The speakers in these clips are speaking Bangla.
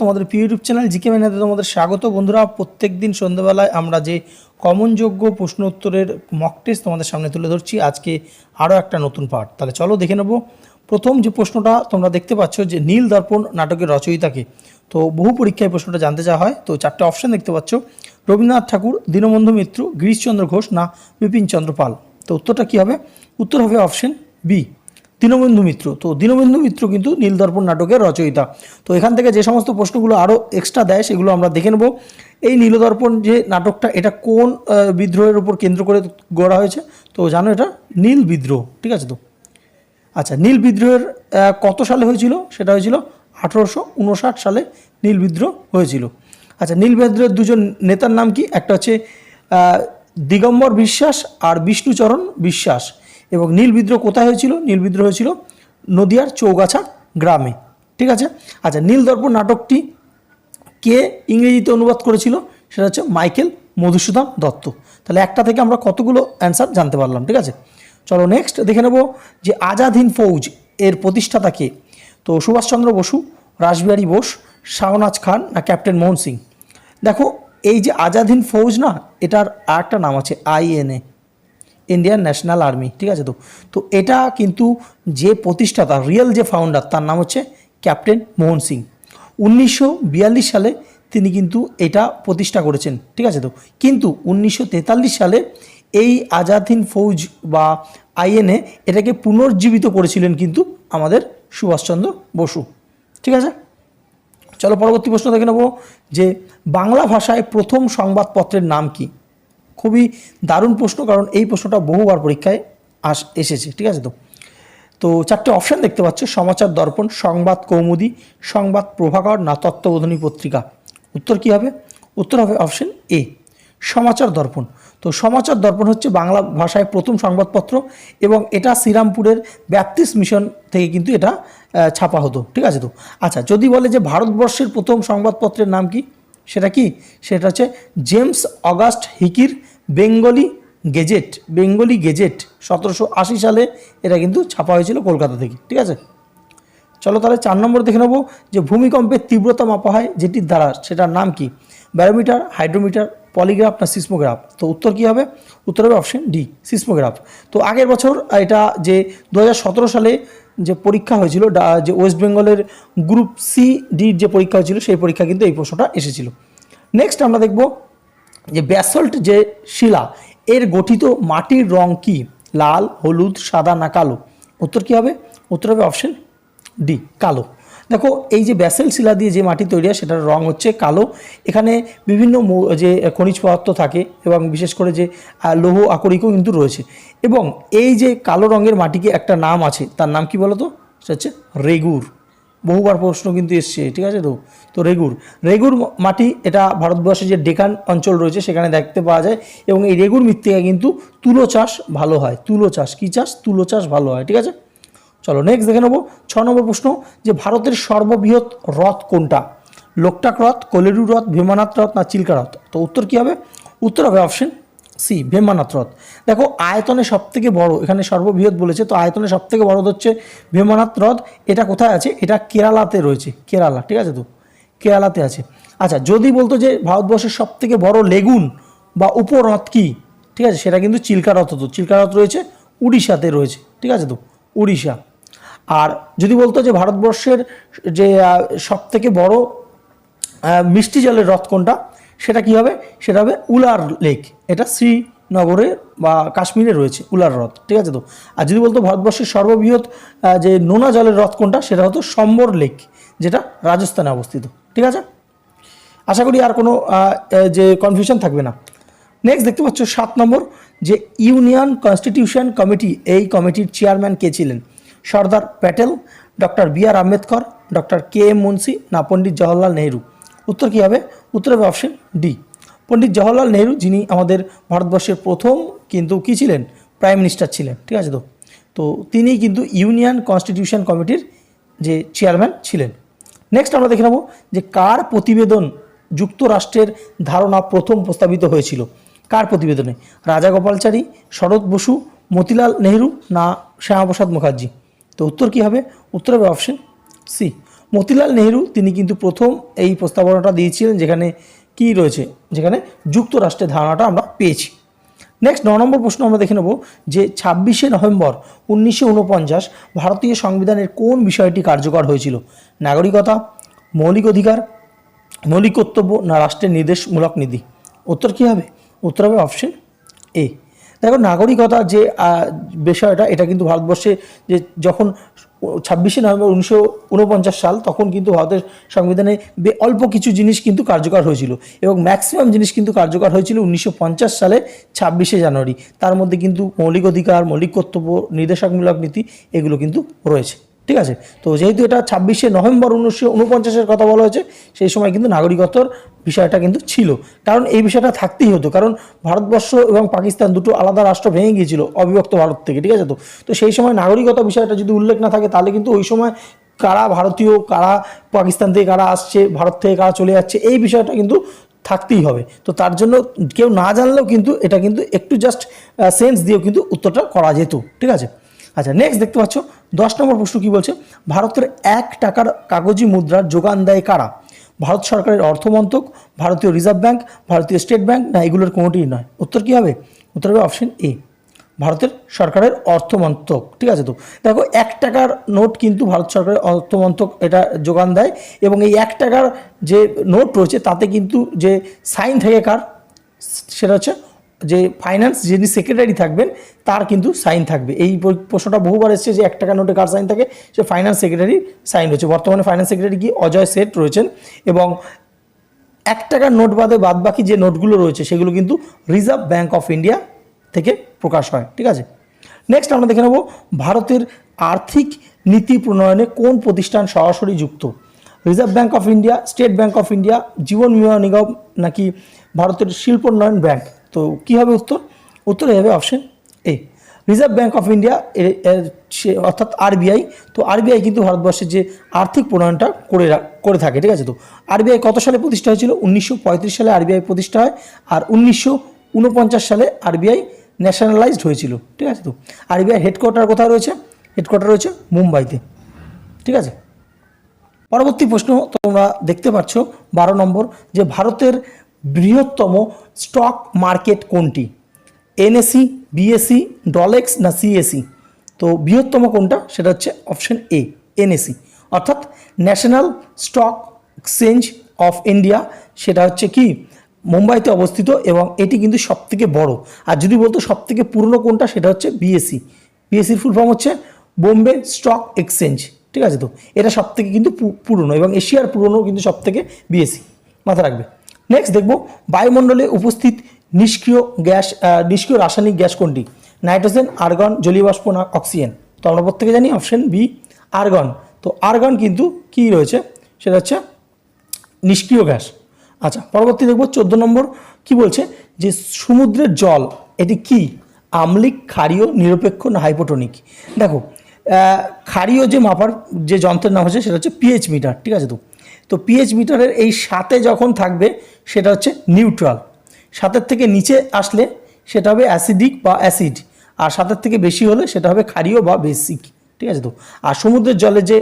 তোমাদের প্রিয় ইউটিউব চ্যানেল জিকে মেনাতে তোমাদের স্বাগত। বন্ধুরা প্রত্যেক দিন সন্ধ্যেবেলায় আমরা যে কমনযোগ্য প্রশ্ন উত্তরের মক টেস্ট তোমাদের সামনে তুলে ধরছি, আজকে আরও একটা নতুন পার্ট তাহলে চলো দেখে নেব। প্রথম যে প্রশ্নটা তোমরা দেখতে পাচ্ছ যে নীল দর্পণ নাটকের রচয়িতাকে। তো বহু পরীক্ষায় প্রশ্নটা জানতে চাওয়া হয়। তো চারটে অপশন দেখতে পাচ্ছ। রবীন্দ্রনাথ ঠাকুর, দীনবন্ধু মিত্র, গিরিশচন্দ্র ঘোষ না বিপিন চন্দ্র পাল তো উত্তরটা কী হবে? উত্তর হবে অপশন বি দীনবন্ধু মিত্র। তো দীনবন্ধু মিত্র কিন্তু নীলদর্পণ নাটকের রচয়িতা। তো এখান থেকে যে সমস্ত প্রশ্নগুলো আরও এক্সট্রা দেয়, সেগুলো আমরা দেখে নেব। এই নীলদর্পণ যে নাটকটা, এটা কোন বিদ্রোহের উপর কেন্দ্র করে গড়া হয়েছে? তো জানো এটা? নীল বিদ্রোহ, ঠিক আছে তো? আচ্ছা নীল বিদ্রোহের কত সালে হয়েছিল? সেটা হয়েছিল আঠেরোশো উনষাট সালে নীল বিদ্রোহ হয়েছিল। আচ্ছা নীল বিদ্রোহের দুজন নেতার নাম কি? একটা হচ্ছে দিগম্বর বিশ্বাস আর বিষ্ণুচরণ বিশ্বাস। এবং নীল বিদ্রোহ কোথায় হয়েছিল? নীল বিদ্রোহ হয়েছিল নদিয়ার চৌগাছা গ্রামে। ঠিক আছে? আচ্ছা নীল দর্পণ নাটকটি কে ইংরেজিতে অনুবাদ করেছিল? সেটা হচ্ছে মাইকেল মধুসূদন দত্ত। তাহলে একটা থেকে আমরা কতগুলো অ্যান্সার জানতে পারলাম, ঠিক আছে? চলো নেক্সট দেখে নেব যে আজাদ হিন্দ ফৌজ এর প্রতিষ্ঠাতা কে। তো সুভাষচন্দ্র বসু, রাসবিহারী বোস, শাহনাজ খান না ক্যাপ্টেন মোহন সিং। দেখো, এই যে আজাদ হিন্দ ফৌজ না, এটার আর একটা নাম আছে আইএনএ। ইন্ডিয়ান ন্যাশনাল আর্মি ঠিক আছে তো? তো এটা কিন্তু যে প্রতিষ্ঠাতা রিয়েল যে ফাউন্ডার তার নাম হচ্ছে ক্যাপ্টেন মোহন সিং উনিশশো বিয়াল্লিশ সালে তিনি কিন্তু এটা প্রতিষ্ঠা করেছেন, ঠিক আছে তো? কিন্তু উনিশশো তেতাল্লিশ সালে এই আজাদ হিন্দ ফৌজ বা আইএনএ এটাকে পুনর্জীবিত করেছিলেন কিন্তু আমাদের সুভাষচন্দ্র বসু, ঠিক আছে? চলো পরবর্তী প্রশ্ন দেখে নেব যে বাংলা ভাষায় প্রথম সংবাদপত্রের নাম কি? খুবই দারুণ প্রশ্ন, কারণ এই প্রশ্নটা বহুবার পরীক্ষায় আস, এসেছে, ঠিক আছে তো? তো চারটে অপশান দেখতে পাচ্ছ, সমাচার দর্পণ, সংবাদ কৌমুদি, সংবাদ প্রভাকর, না তত্ত্ববোধনী পত্রিকা। উত্তর কি হবে? উত্তর হবে অপশন এ, সমাচার দর্পণ। তো সমাচার দর্পণ হচ্ছে বাংলা ভাষায় প্রথম সংবাদপত্র এবং এটা শ্রীরামপুরের ব্যাপটিস্ট মিশন থেকে কিন্তু এটা ছাপা হতো, ঠিক আছে তো? আচ্ছা যদি বলে যে ভারতবর্ষের প্রথম সংবাদপত্রের নাম কি? সেটা কি? সেটা হচ্ছে জেমস অগাস্ট হিকির বেঙ্গলি গেজেট বেঙ্গলি গেজেট সতেরোশো আশি সালে এটা কিন্তু ছাপা হয়েছিল কলকাতা থেকে, ঠিক আছে? চলো তাহলে চার নম্বর দেখে নেব যে ভূমিকম্পের তীব্রতা মাপা হয় যেটির দ্বারা, সেটার নাম কি? ব্যারোমিটার, হাইড্রোমিটার, পলিগ্রাফ না সিসমোগ্রাফ? তো উত্তর কি হবে? উত্তর হবে অপশন ডি সিসমোগ্রাফ। তো আগের বছর এটা যে দু হাজার সতেরো সালে যে পরীক্ষা হয়েছিল যে ওয়েস্ট বেঙ্গলের গ্রুপ সি, ডির যে পরীক্ষা হয়েছিল, সেই পরীক্ষা কিন্তু এই প্রশ্নটা এসেছিল। নেক্সট আমরা দেখব যে ব্যাসল্ট যে শিলা, এর গঠিত মাটির রং কি? লাল, হলুদ, সাদা না কালো? উত্তর কি হবে? উত্তর হবে অপশন ডি কালো। দেখো, এই যে ব্যাসেল শিলা দিয়ে যে মাটি তৈরি হয়, সেটার রং হচ্ছে কালো। এখানে বিভিন্ন যে খনিজ পদার্থ থাকে এবং বিশেষ করে যে লৌহ আকরিকও কিন্তু রয়েছে। এবং এই যে কালো রঙের মাটিকে একটা নাম আছে, তার নাম কি বলতো? সেটা হচ্ছে রেগুর। বহুবার প্রশ্ন কিন্তু এসছে, ঠিক আছে তো? তো রেগুর রেগুর মাটি, এটা ভারতবর্ষের যে ডেকান অঞ্চল রয়েছে, সেখানে দেখতে পাওয়া যায় এবং এই রেগুর মৃত্তিকায় কিন্তু তুলো চাষ ভালো হয়, তুলো চাষ, কী চাষ? তুলো চাষ ভালো হয়, ঠিক আছে? চলো নেক্সট দেখে নেব, ছ নম্বর প্রশ্ন, যে ভারতের সর্ববৃহৎ হ্রদ কোনটা? লোকটাক হ্রদ কোলেরু হ্রদ ভীমানাথ হ্রদ না চিল্কা হ্রদ তো উত্তর কী হবে? উত্তর হবে অপশন সি ভীমানাথ হ্রদ দেখো, আয়তনে সব থেকে বড়, এখানে সর্ববৃহৎ বলেছে, তো আয়তনে সব থেকে বড় হচ্ছে ভীমানাথ হ্রদ এটা কোথায় আছে? এটা কেরালাতে রয়েছে, কেরালা, ঠিক আছে তো? কেরালাতে আছে। আচ্ছা যদি বলতো যে ভারতবর্ষের সব থেকে বড় লেগুন বা উপহ্রদ কী? ঠিক আছে, সেটা কিন্তু চিল্কা হতো চিল্কা হ্রদ রয়েছে, উড়িষ্যাতে রয়েছে, ঠিক আছে তো? উড়িষ্যা। আর যদি বলতো যে ভারতবর্ষের যে সব থেকে বড় মিষ্টি জলের হ্রদ কোনটা? সেটা কি হবে? সেটা হবে উলার লেক। এটা শ্রীনগরে বা কাশ্মীরে রয়েছে, উলার হ্রদ, ঠিক আছে তো? আর যদি বলতো ভারতবর্ষের সর্ববৃহৎ যে নোনা জলের হ্রদ কোনটা, সেটা হতো সম্বর লেক, যেটা রাজস্থানে অবস্থিত, ঠিক আছে? আশা করি আর কোনো যে কনফিউশন থাকবে না। নেক্সট দেখতে পাচ্ছ সাত নম্বর, যে ইউনিয়ন কনস্টিটিউশন কমিটি এই কমিটির চেয়ারম্যান কে ছিলেন? Sardar Patel, doctor B R Ambedkar, doctor K M Munshi, না পণ্ডিত জওহরলাল নেহরু। উত্তর কী হবে? উত্তর হবে অপশন ডি পণ্ডিত জওহরলাল নেহরু, যিনি আমাদের ভারতবর্ষের প্রথম কিন্তু কী ছিলেন? প্রাইম মিনিস্টার ছিলেন, ঠিক আছে তো? তো তিনি কিন্তু ইউনিয়ন কনস্টিটিউশন কমিটির যে চেয়ারম্যান ছিলেন। নেক্সট আমরা দেখে নেব যে কার প্রতিবেদন যুক্তরাষ্ট্রের ধারণা প্রথম প্রস্তাবিত হয়েছিল? কার প্রতিবেদনে? রাজা গোপালচারী, শরৎ বসু, মতিলাল নেহরু না শ্যামাপ্রসাদ মুখার্জি? তো উত্তর কী হবে? উত্তর হবে অপশন সি মতিলাল নেহরু, তিনি কিন্তু প্রথম এই প্রস্তাবনাটা দিয়েছিলেন যেখানে কি রয়েছে? যেখানে যুক্তরাষ্ট্রের ধারণাটা আমরা পেয়েছি। নেক্সট ন নম্বর প্রশ্ন আমরা দেখে নেব যে ছাব্বিশে নভেম্বর উনিশশো উনপঞ্চাশ ভারতীয় সংবিধানের কোন বিষয়টি কার্যকর হয়েছিল? নাগরিকতা, মৌলিক অধিকার মৌলিক কর্তব্য না রাষ্ট্রের নির্দেশমূলক নীতি? উত্তর কী হবে? উত্তর হবে অপশন এ দেখো, নাগরিকতা যে বিষয়টা, এটা কিন্তু ভারতবর্ষে যে যখন ছাব্বিশে নভেম্বর উনিশশো উনপঞ্চাশ সাল তখন কিন্তু ভারতের সংবিধানে অল্প কিছু জিনিস কিন্তু কার্যকর হয়েছিল এবং ম্যাক্সিমাম জিনিস কিন্তু কার্যকর হয়েছিল উনিশশো পঞ্চাশ সালে ছাব্বিশে জানুয়ারি। তার মধ্যে কিন্তু মৌলিক অধিকার, মৌলিক কর্তব্য নির্দেশকমূলক নীতি এগুলো কিন্তু রয়েছে। ঠিক আছে? তো যেহেতু এটা ছাব্বিশে নভেম্বর উনিশশো উনপঞ্চাশের কথা বলা হয়েছে, সেই সময় কিন্তু নাগরিকত্বর বিষয়টা কিন্তু ছিল। কারণ এই বিষয়টা থাকতেই হতো, কারণ ভারতবর্ষ এবং পাকিস্তান দুটো আলাদা রাষ্ট্র ভেঙে গিয়েছিল অবিভক্ত ভারত থেকে, ঠিক আছে তো? তো সেই সময় নাগরিকতা বিষয়টা যদি উল্লেখ না থাকে, তাহলে কিন্তু ওই সময় কারা ভারতীয়, কারা পাকিস্তান থেকে কারা আসছে, ভারত থেকে কারা চলে যাচ্ছে, এই বিষয়টা কিন্তু থাকতেই হবে। তো তার জন্য কেউ না জানলেও কিন্তু এটা কিন্তু একটু জাস্ট সেন্স দিয়েও কিন্তু উত্তরটা করা যেত, ঠিক আছে? আচ্ছা নেক্সট দেখতে পাচ্ছ, দশ নম্বর প্রশ্ন কি বলছে? ভারতের এক টাকার কাগজি মুদ্রার যোগান দেয় কারা? ভারত সরকারের অর্থমন্ত্রক, ভারতীয় রিজার্ভ ব্যাঙ্ক ভারতীয় স্টেট ব্যাঙ্ক না এগুলোর কোনোটিই নয়? উত্তর কী হবে? উত্তর হবে অপশন এ ভারতের সরকারের অর্থমন্ত্রক, ঠিক আছে তো? দেখো, এক টাকার নোট কিন্তু ভারত সরকারের অর্থমন্ত্রক এটা যোগান দেয় এবং এই এক টাকার যে নোট রয়েছে, তাতে কিন্তু যে সাইন থাকে কার? সেটা হচ্ছে যে ফাইন্যান্স যিনি সেক্রেটারি থাকবেন, তার কিন্তু সাইন থাকবে। এই প্রশ্নটা বহুবার এসেছে যে এক টাকা নোটে কার সাইন থাকে? সে ফাইন্যান্স সেক্রেটারি সাইন রয়েছে। বর্তমানে ফাইন্যান্স সেক্রেটারি কি অজয় সেট রয়েছেন এবং এক টাকার নোট বাদে বাদ বাকি যে নোটগুলো রয়েছে, সেগুলো কিন্তু রিজার্ভ ব্যাঙ্ক অফ ইন্ডিয়া থেকে প্রকাশ হয়। ঠিক আছে? নেক্সট আমরা দেখে নেব ভারতের আর্থিক নীতি প্রণয়নে কোন প্রতিষ্ঠান সরাসরি যুক্ত? Reserve Bank of India State Bank of India Jeevan Bima Nigam নাকি ভারতের শিল্পোন্নয়ন ব্যাংক? তো কী হবে উত্তর? উত্তর হবে option A Reserve Bank of India সে- অর্থাৎ আরবিআই তো আরবিআই কিন্তু ভারতবর্ষের যে আর্থিক প্রণয়নটা করে করে থাকে, ঠিক আছে তো? আরবিআই কত সালে প্রতিষ্ঠা হয়েছিল? উনিশশো পঁয়ত্রিশ সালে আরবিআই প্রতিষ্ঠা হয় আর উনিশশো উনপঞ্চাশ সালে আরবিআই ন্যাশনালাইজড হয়েছিল, ঠিক আছে তো? আরবিআই হেডকোয়ার্টার কোথায় রয়েছে? হেডকোয়ার্টার রয়েছে মুম্বাইতে, ঠিক আছে? পরবর্তী প্রশ্ন তোমরা দেখতে পাচ্ছ, বারো নম্বর, যে ভারতের বৃহত্তম স্টক মার্কেট কোনটি? এনএসি বিএসসি ডলেক্স না সিএসি? তো বৃহত্তম কোনটা? সেটা হচ্ছে অপশন এ, এনএসি। অর্থাৎ National Stock Exchange of India, সেটা হচ্ছে কি? মুম্বাইতে অবস্থিত এবং এটি কিন্তু সবথেকে বড়। আর যদি বলতো সবথেকে পুরনো কোনটা, সেটা হচ্ছে বিএসসি বিএসসির ফুল ফর্ম হচ্ছে বোম্বে স্টক এক্সচেঞ্জ, ঠিক আছে তো? এটা সব থেকে কিন্তু পুরনো এবং এশিয়ার পুরনো কিন্তু সব থেকে বিএসসি মাথা রাখবে। নেক্সট দেখব বায়ুমণ্ডলে উপস্থিত নিষ্ক্রিয় গ্যাস নিষ্ক্রিয় রাসায়নিক গ্যাস কোনটি? নাইট্রোজেন, আর্গন, জলীয় বাষ্প না অক্সিজেন? তো আমরা প্রত্যেকে জানি অপশন বি, আর্গন। তো আর্গন কিন্তু কি রয়েছে? সেটা হচ্ছে নিষ্ক্রিয় গ্যাস। আচ্ছা পরবর্তী দেখব চোদ্দ নম্বর কি বলছে? যে সমুদ্রের জল, এটি কি? আম্লিক, ক্ষারীয়, নিরপেক্ষ না হাইপোটনিক? দেখো ক্ষারীয় যে মাপার যে যন্ত্রের নাম হচ্ছে, সেটা হচ্ছে পিএইচ মিটার, ঠিক আছে তো? তো পিএইচ মিটারের এই সাথে যখন থাকবে, সেটা হচ্ছে নিউট্রাল সাতের থেকে নিচে আসলে সেটা হবে অ্যাসিডিক বা অ্যাসিড আর সাতের থেকে বেশি হলে সেটা হবে ক্ষারীয় বা বেসিক ঠিক আছে তো? আর সমুদ্রের জলে যে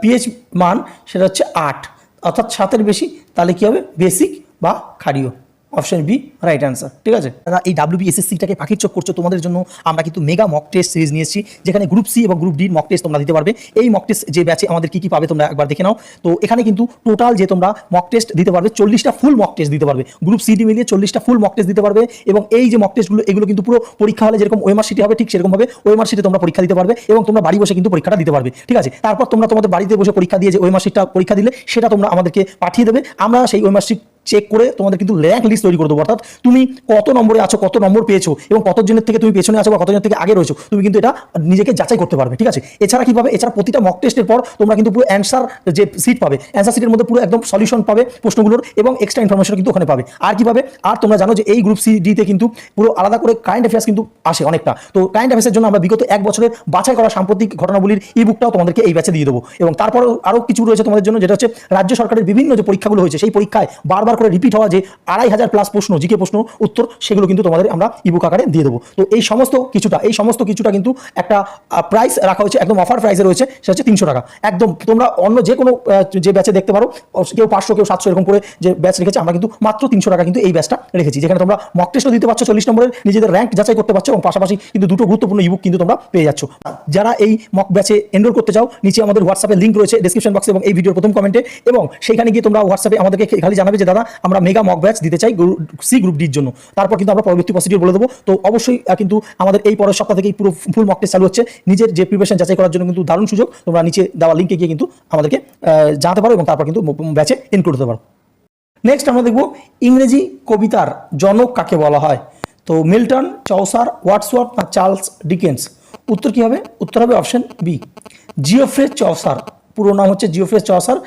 পিএইচ মান, সেটা হচ্ছে আট। অর্থাৎ সাতের বেশি, তাহলে কী হবে? বেসিক বা ক্ষারীয়। অপশন বি রাইট অ্যান্সার ঠিক আছে? যারা এই ডাব্লিউবিএসএসসিটাকে পাখির চোখ করছ, তোমাদের জন্য আমরা কিন্তু মেগা মক টেস্ট সিরিজ নিয়ে এসেছি, যেখানে গ্রুপ সি এবং গ্রুপ ডির মক টেস্ট তোমরা দিতে পারবে। এই মক টেস্ট যে ব্যাচে আমাদের কি কি পাবে তোমরা একবার দেখে নাও। তো এখানে কিন্তু টোটাল যে তোমরা মক টেস্ট দিতে পারবে, চল্লিশটা ফুল মক টেস্ট দিতে পারবে। গ্রুপ সি ডি মিলিয়ে চল্লিশটা ফুল মক টেস্ট দিতে পারবে এবং এই যে মক টেস্টগুলো এগুলো কিন্তু পুরো পরীক্ষা হলে যেরকম ওয়েমার সিটি হবে, ঠিক সেরকমভাবে ওয়েমার সিটে তোমরা পরীক্ষা দিতে পারবে এবং তোমরা বাড়ি বসে কিন্তু পরীক্ষাটা দিতে পারবে, ঠিক আছে? তারপর তোমরা তোমাদের বাড়িতে বসে পরীক্ষা দিয়ে যে ওয়েমার সিটটা পরীক্ষা দিলে, সেটা তোমরা আমাদেরকে পাঠিয়ে দেবে। আমরা সেই ওয়েমার সিট চেক করে তোমাদের কিন্তু র্যাঙ্ক লিস্ট তৈরি করে দেবো। অর্থাৎ তুমি কত নম্বরে আছো, কত নম্বর পেয়েছ এবং কতজনের থেকে তুমি পেছনে আছো বা কতজনের থেকে আগে রয়েছো, তুমি কিন্তু এটা নিজেকে যাচাই করতে পারবে, ঠিক আছে? এছাড়া কি পাবে? এছাড়া প্রতিটা মক টেস্টের পর তোমরা কিন্তু পুরো অ্যান্সার যে সিট পাবে অ্যান্সার সিটের মধ্যে পুরো একদম সলিউশন পাবে প্রশ্নগুলোর এবং এক্সট্রা ইনফরমেশন কিন্তু ওখানে পাবে। আর কি পাবে? আর তোমরা জানো যে এই গ্রুপ সি ডিতে কিন্তু পুরো আলাদা করে কারেন্ট অ্যাফেয়ার্স কিন্তু আসে অনেকটা। তো কারেন্ট অ্যাফেয়ার্সের জন্য আমরা বিগত এক বছরের বাছাই করা সাম্প্রতিক ঘটনাবলীর ই বুকটাও তোমাদেরকে এই ব্যাচে দিয়ে দেবো। এবং তারপর আরও কিছু রয়েছে তোমাদের জন্য, যেটা হচ্ছে রাজ্য সরকারের বিভিন্ন যে পরীক্ষাগুলো হয়েছে, সেই পরীক্ষায় বারবার করে রিপিট হওয়া যে আড়াই হাজার প্লাস প্রশ্ন জিকে প্রশ্ন, উত্তর, সেগুলো কিন্তু তোমাদের আমরা ইবুক আকারে দিয়ে দেবো। তো এই সমস্ত কিছুটা, এই সমস্ত কিছুটা কিন্তু একটা প্রাইস রাখা হয়েছে, একদম অফার প্রাইসে রয়েছে, সেটা হচ্ছে তিনশো টাকা। একদম তোমরা অন্য যে কোনো যে ব্যাচে দেখতে পারো কেউ পাঁচশো, কেউ সাতশো এরকম করে যে ব্যাচ রেখেছে, আমরা কিন্তু মাত্র তিনশো টাকা কিন্তু এই ব্যাচটা রেখেছি। যেখানে তোমরা মক টেস্টও দিতে পারছ চল্লিশ নম্বরের, নিজেদের র্যাঙ্ক যাচাই করতে পারছ এবং পাশাপাশি কিন্তু দুটো গুরুত্বপূর্ণ ইবুক কিন্তু তোমরা পেয়ে যাচ্ছ। যারা এই মক ব্যাচে এনরোল করতে চাও, নিচে আমাদের হোয়াটসঅ্যাপে লিঙ্ক রয়েছে ডিসক্রিপশন বক্সে এবং এই ভিডিওর প্রথম কমেন্টে এবং সেখানে গিয়ে তোমরা হোয়াটসঅ্যাপে আমাদেরকে খালি জানাবে যে, দাদা আমরা মেগা মক ব্যাচ দিতে চাই সি গ্রুপ ডির জন্য। তারপর কিন্তু আমরা পরবর্তী প্রসিডিউর বলে দেবো। তো অবশ্যই কিন্তু আমাদের এই পরের সপ্তাহ থেকেই পুরো ফুল মক টেস্ট চালু হচ্ছে। নিজের যে প্রিপারেশন যাচাই করার জন্য কিন্তু দারুণ সুযোগ। তোমরা নিচে দেওয়া লিঙ্কে গিয়ে কিন্তু আমাদেরকে জানাতে পারো এবং তারপর কিন্তু ব্যাচে ইনক্লুড হতে পারো। নেক্সট আমরা দেখব ইংরেজি কবিতার জনক কাকে বলা হয়? তো মিল্টন চৌসার ওয়াটসওয়ার্থ না চার্লস ডিকেন্স? উত্তর কি হবে? উত্তর হবে অপশন বি জিওফ্রে চৌসার পুরো নাম হচ্ছে জিওফ্রে চৌসার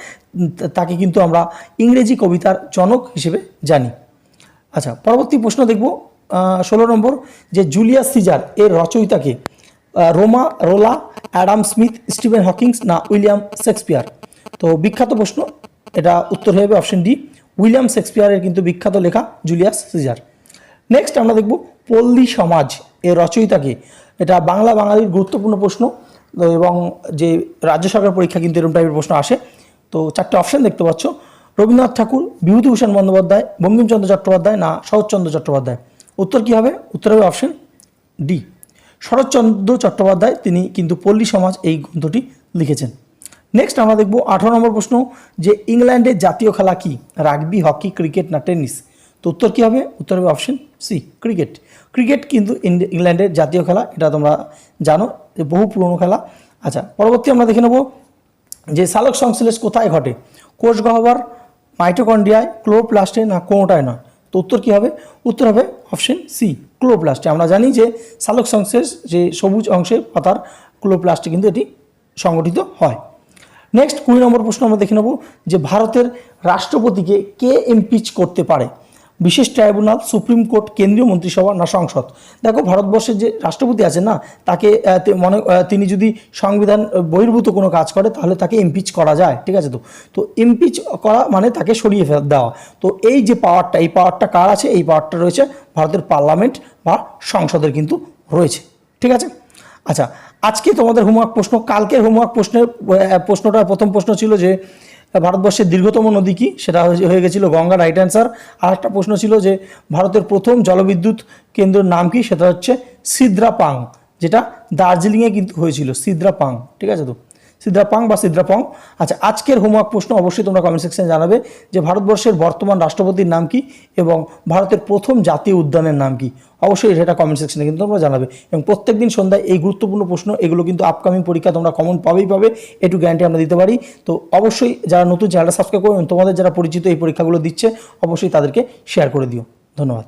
তাকে কিন্তু আমরা ইংরেজি কবিতার জনক হিসেবে জানি। আচ্ছা পরবর্তী প্রশ্ন দেখব ষোলো নম্বর, যে জুলিয়াস সিজার এর রচয়িতাকে রোমা, রোলা, অ্যাডাম স্মিথ, স্টিভেন হকিংস না উইলিয়াম শেক্সপিয়ার? তো বিখ্যাত প্রশ্ন, এটা উত্তর হয়ে যাবে অপশন ডি, উইলিয়াম শেক্সপিয়ারের কিন্তু বিখ্যাত লেখা জুলিয়াস সিজার। নেক্সট আমরা দেখব, পল্লী সমাজ এর রচয়িতাকে, এটা বাংলা বাঙালির গুরুত্বপূর্ণ প্রশ্ন এবং যে রাজ্য সরকার পরীক্ষা কিন্তু এরকম টাইপের প্রশ্ন আসে। তো চারটে অপশন দেখতে পাচ্ছ। রবীন্দ্রনাথ ঠাকুর, বিভূতিভূষণ বন্দ্যোপাধ্যায়, বঙ্কিমচন্দ্র চট্টোপাধ্যায় না শরৎচন্দ্র চট্টোপাধ্যায়। উত্তর কী হবে? উত্তর হবে অপশন ডি শরৎচন্দ্র চট্টোপাধ্যায় তিনি কিন্তু পল্লী সমাজ এই গ্রন্থটি লিখেছেন। নেক্সট আমরা দেখব আঠারো নম্বর প্রশ্ন যে ইংল্যান্ডের জাতীয় খেলা কি? রাগবি, হকি, ক্রিকেট না টেনিস? তো উত্তর কী হবে? উত্তর হবে অপশন সি ক্রিকেট। ক্রিকেট কিন্তু ইংল্যান্ডের জাতীয় খেলা, এটা তোমরা জানো। যে বহু পুরনো খেলা। আচ্ছা পরবর্তী আমরা দেখে নেব যে সালোক সংশ্লেষ কোথায় ঘটে? কোষ গহ্বর, মাইটোকন্ড্রিয়ায় ক্লোপ্লাস্টে না কোনোটায় নয়? তো উত্তর কী হবে? উত্তর হবে অপশন সি ক্লোপ্লাস্টে আমরা জানি যে সালোক সংশ্লেষ যে সবুজ অংশে পাতার ক্লোপ্লাস্টে কিন্তু এটি সংগঠিত হয়। নেক্সট কুড়ি নম্বর প্রশ্ন আমরা দেখে নেব যে ভারতের রাষ্ট্রপতিকে কে ইমপিচ করতে পারে? বিশেষ ট্রাইব্যুনাল, সুপ্রিম কোর্ট, কেন্দ্রীয় মন্ত্রিসভা, না সংসদ। দেখো, ভারতবর্ষের যে রাষ্ট্রপতি আছে না, তাকে মনে তিনি যদি সংবিধান বহির্ভূত কোনো কাজ করে, তাহলে তাকে ইমপিচ করা যায়, ঠিক আছে তো? তো ইমপিচ করা মানে তাকে সরিয়ে দেওয়া। তো এই যে পাওয়ারটা এই পাওয়ারটা কার আছে? এই পাওয়ারটা রয়েছে ভারতের পার্লামেন্ট বা সংসদের কিন্তু রয়েছে, ঠিক আছে? আচ্ছা আজকে তোমাদের হোমওয়ার্ক প্রশ্ন, কালকের হোমওয়ার্ক প্রশ্নের প্রশ্নটা প্রথম প্রশ্ন ছিল যে ভারতবর্ষের দীর্ঘতম নদী কি? সেটা হয়ে- গেছিল গঙ্গা রাইট অ্যান্সার আর একটা প্রশ্ন ছিল যে ভারতের প্রথম জলবিদ্যুৎ কেন্দ্রের নাম কি? সেটা হচ্ছে সিদ্রাপাং, যেটা দার্জিলিংয়ে কিন্তু হয়েছিল, সিদ্রাপাং, ঠিক আছে তো? সিদ্রাপাং বা সিদ্রাপং আচ্ছা আজকের হোমওয়ার্ক প্রশ্ন অবশ্যই তোমরা কমেন্ট সেকশনে জানাবে যে ভারতবর্ষের বর্তমান রাষ্ট্রপতির নাম কি এবং ভারতের প্রথম জাতীয় উদ্যানের নাম কি। অবশ্যই সেটা কমেন্ট সেকশনে কিন্তু তোমরা জানাবে। এবং প্রত্যেকদিন সন্ধ্যায় এই গুরুত্বপূর্ণ প্রশ্ন, এগুলো কিন্তু আপকামিং পরীক্ষা তোমরা কমন পাবেই পাবে একটু গ্যারান্টি আমরা দিতে পারি। তো অবশ্যই যারা নতুন চ্যানেলটা সাবস্ক্রাইব করবেন তোমাদের যারা পরিচিত এই পরীক্ষাগুলো দিচ্ছে, অবশ্যই তাদেরকে শেয়ার করে দিও। ধন্যবাদ।